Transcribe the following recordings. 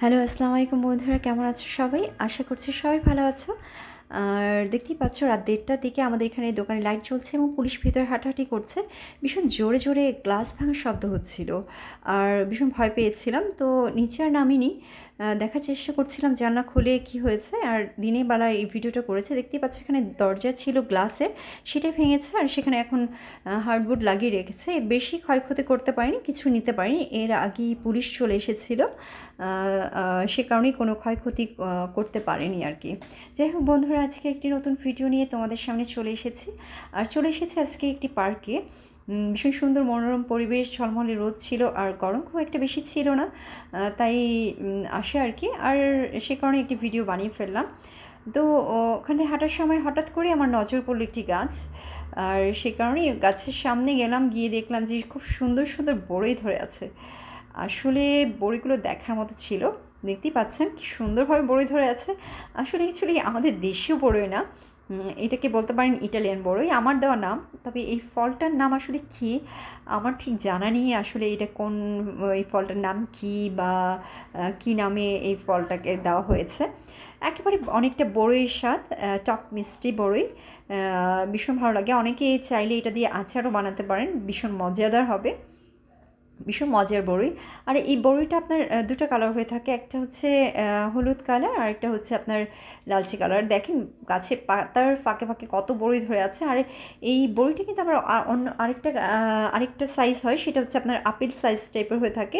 Hello আসসালামু আলাইকুম বন্ধুরা, কেমন আছো সবাই? আশা করছি সবাই ভালো আছো। আর দেখতেই পাচ্ছ, রাত দেড়টার দিকে আমাদের এখানে দোকানে লাইট চলছে এবং পুলিশ ভিতরে হাঁটাহাঁটি করছে। ভীষণ জোরে জোরে গ্লাস ভাঙার শব্দ হচ্ছিল। আর ভীষণ ভয় পেয়েছিলাম, তো নিচে আর নামিনি। দেখার চেষ্টা করছিলাম জানলা খুলে কি হয়েছে, আর দিনে বেলা এই ভিডিওটা করেছে। দেখতেই পাচ্ছ এখানে দরজা ছিল গ্লাসের, সেটাই ভেঙেছে আর সেখানে এখন হার্ডবোর্ড লাগিয়ে রেখেছে। এর বেশি ক্ষয়ক্ষতি করতে পারেনি, কিছু নিতে পারিনি। এর আগেই পুলিশ চলে এসেছিল সে কারণেই কোনো ক্ষয়ক্ষতি করতে পারেনি আর কি। যাই হোক বন্ধুরা, আজকে একটি নতুন ভিডিও নিয়ে তোমাদের সামনে চলে এসেছি। আর চলে এসেছি আজকে একটি পার্কে। ভীষণ সুন্দর মনোরম পরিবেশ, ঝলমলে রোদ ছিল আর গরম খুব একটা বেশি ছিল না তাই আসে আর কি। আর সে কারণে একটি ভিডিও বানিয়ে ফেললাম। তো ওখানে হাঁটার সময় হঠাৎ করে আমার নজর পড়ল একটি গাছ। আর সে কারণেই গাছের সামনে গেলাম, গিয়ে দেখলাম যে খুব সুন্দর সুন্দর বড়ই ধরে আছে। আসলে বড়িগুলো দেখার মতো ছিল, দেখতেই পাচ্ছেন কি সুন্দরভাবে বড়ই ধরে আছে। আসলে অ্যাকচুয়ালি আমাদের দেশীয় বড়ই না। এটাকে বলতে পারেন ইটালিয়ান বড়ই। আমার দেওয়া নাম, তবে এই ফলটার নাম আসলে কী, আমার ঠিক জানা নেই আসলে এটা কোন, এই ফলটার নাম কী বা কী নামে এই ফলটাকে দেওয়া হয়েছে। একেবারে অনেকটা বড়ইয়ের স্বাদ টক মিষ্টি বড়ই। ভীষণ ভালো লাগে। অনেকে চাইলে এটা দিয়ে আচারও বানাতে পারেন, ভীষণ মজাদার হবে। ভীষণ মজার বড়ই। আর এই বড়ইটা আপনার দুটো কালার হয়ে থাকে। একটা হচ্ছে হলুদ কালার আর একটা হচ্ছে আপনার লালচে কালার দেখেন, গাছের পাতার ফাঁকে ফাঁকে কত বড়ই ধরে আছে। আর এই বড়িটা কিন্তু আবার অন্য আরেকটা আরেকটা সাইজ হয়। সেটা হচ্ছে আপনার আপেল সাইজ টাইপের হয়ে থাকে।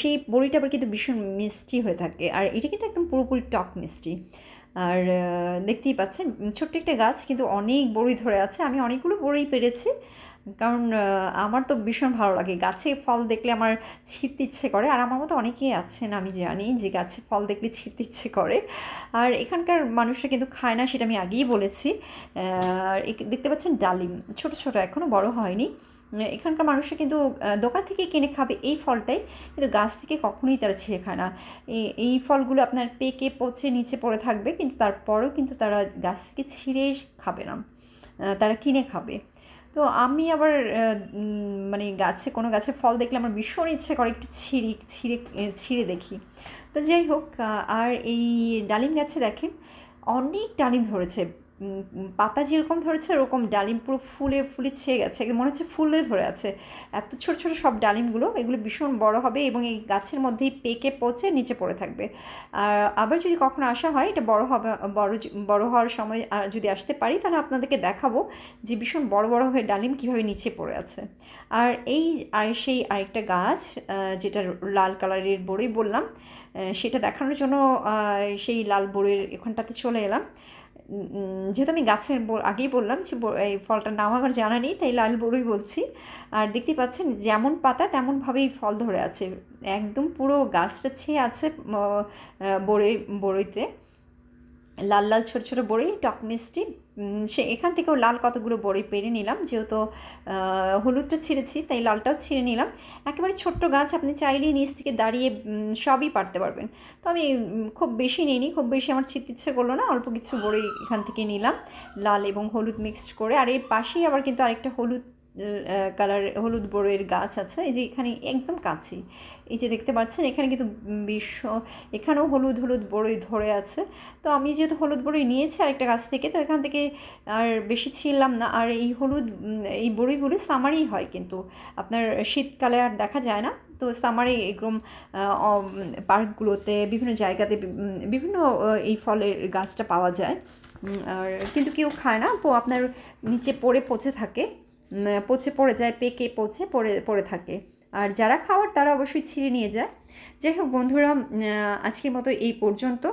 সেই বড়িটা আবার কিন্তু ভীষণ মিষ্টি হয়ে থাকে। আর এটা কিন্তু একদম পুরোপুরি টক মিষ্টি। আর দেখতেই পাচ্ছেন ছোট্ট একটা গাছ, কিন্তু অনেক বড়ি ধরে আছে। আমি অনেকগুলো বড়ি পেরেছি। কারণ আমার তো ভীষণ ভালো লাগে। গাছে ফল দেখলে আমার ছিঁড়তে ইচ্ছে করে। আর আমার মতো অনেকেই আছেন, আমি জানি যে গাছে ফল দেখলে ছিঁড়তে ইচ্ছে করে। আর এখানকার মানুষরা কিন্তু খায় না, সেটা আমি আগেই বলেছি। আর দেখতে পাচ্ছেন ডালিম, ছোট ছোট এখনও বড় হয়নি। এখানকার মানুষরা কিন্তু দোকান থেকে কিনে খাবে এই ফলটাই, কিন্তু গাছ থেকে কখনোই তারা ছিঁড়ে খায় না। এই ফলগুলো আপনার পেকে, পচে, নিচে পড়ে থাকবে, কিন্তু তারপরেও কিন্তু তারা গাছ থেকে ছিঁড়ে খাবে না। তারা কিনে খাবে। তো আমি আবার মানে গাছে, কোনো গাছে ফল দেখলে আমার ভীষণ ইচ্ছে করে একটু ছিঁড়ি, ছিঁড়ে ছিঁড়ে দেখি। তো যাই হোক আর এই ডালিম গাছে দেখেন, অনেক ডালিম ধরেছে। পাতা যেরকম ধরেছে, ওরকম ডালিম পুরো ফুলে ফুলে ছেয়ে গেছে। মনে হচ্ছে ফুলে ধরে আছে। এত ছোট ছোট সব ডালিমগুলো, এগুলো ভীষণ বড় হবে এবং এই গাছের মধ্যেই পেকে পচে নিচে পড়ে থাকবে। আর আবার যদি কখনো আসা হয়, এটা বড় হবে, বড় বড় হওয়ার সময় যদি আসতে পারি, তাহলে আপনাদেরকে দেখাবো যে ভীষণ বড় বড় হয়ে ডালিম কীভাবে নিচে পড়ে আছে। আর এই, আর সেই আরেকটা গাছ যেটা লাল কালারের বড়ই বললাম সেটা দেখানোর জন্য সেই লাল বড়ির এখানটাতে চলে এলাম। যেহেতু আমি গাছের আগেই বললাম যে এই ফলটার নাম আমার জানা নেই, তাই লাল বড়ই বলছি। আর দেখতে পাচ্ছেন যেমন পাতা, তেমনভাবেই ফল ধরে আছে। একদম পুরো গাছটা ছেয়ে আছে বড়ই বড়ইতে। লাল লাল ছোটো ছোটো বড়ি, টক মিষ্টি। সে এখান থেকেও লাল কতগুলো বড়ি পেরে নিলাম। যেহেতু হলুদটা ছিঁড়েছি, তাই লালটাও ছিঁড়ে নিলাম। একেবারে ছোট্ট গাছ, আপনি চাইলেই নিচ থেকে দাঁড়িয়ে সবই পারতে পারবেন। তো আমি খুব বেশি নিইনি, খুব বেশি আমার ছিঁড়তে ইচ্ছে করল না। অল্প কিছু বড়ি এখান থেকে নিলাম, লাল এবং হলুদ মিক্সড করে। আর এর পাশেই আবার কিন্তু আরেকটা হলুদ কালার হলুদ বড়ের গাছ আছে, এই যে এখানে একদম কাছেই। এই যে দেখতে পাচ্ছেন, এখানে কিন্তু বিশ্ব এখানেও হলুদ হলুদ বড়ই ধরে আছে। তো আমি যেহেতু হলুদ বড়ই নিয়েছি আরেকটা গাছ থেকে, তো এখান থেকে আর বেশি ছিললাম না। আর এই হলুদ এই বড়িগুলো সামারেই হয় কিন্তু। আপনার শীতকালে আর দেখা যায় না। তো সামারে এরকম পার্কগুলোতে, বিভিন্ন জায়গাতে বিভিন্ন এই ফলের গাছটা পাওয়া যায়। আর কিন্তু কেউ খায় না। আপনার নিচে পড়ে পচে থাকে। পচে পড়ে যায়, পেকে পচে পড়ে পড়ে থাকে। আর যারা খাওয়ার, তারা অবশ্যই ছিঁড়ে নিয়ে যায়। যাই হোক বন্ধুরা আজকের মতো এই পর্যন্ত।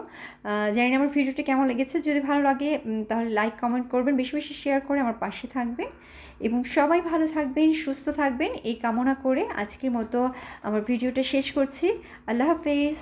জানি না আমার ভিডিওটা কেমন লেগেছে। যদি ভালো লাগে তাহলে লাইক কমেন্ট করবেন, বেশি বেশি শেয়ার করে আমার পাশে থাকবেন। এবং সবাই ভালো থাকবেন, সুস্থ থাকবেন। এই কামনা করে আজকের মতো আমার ভিডিওটা শেষ করছি। আল্লাহ হাফেজ।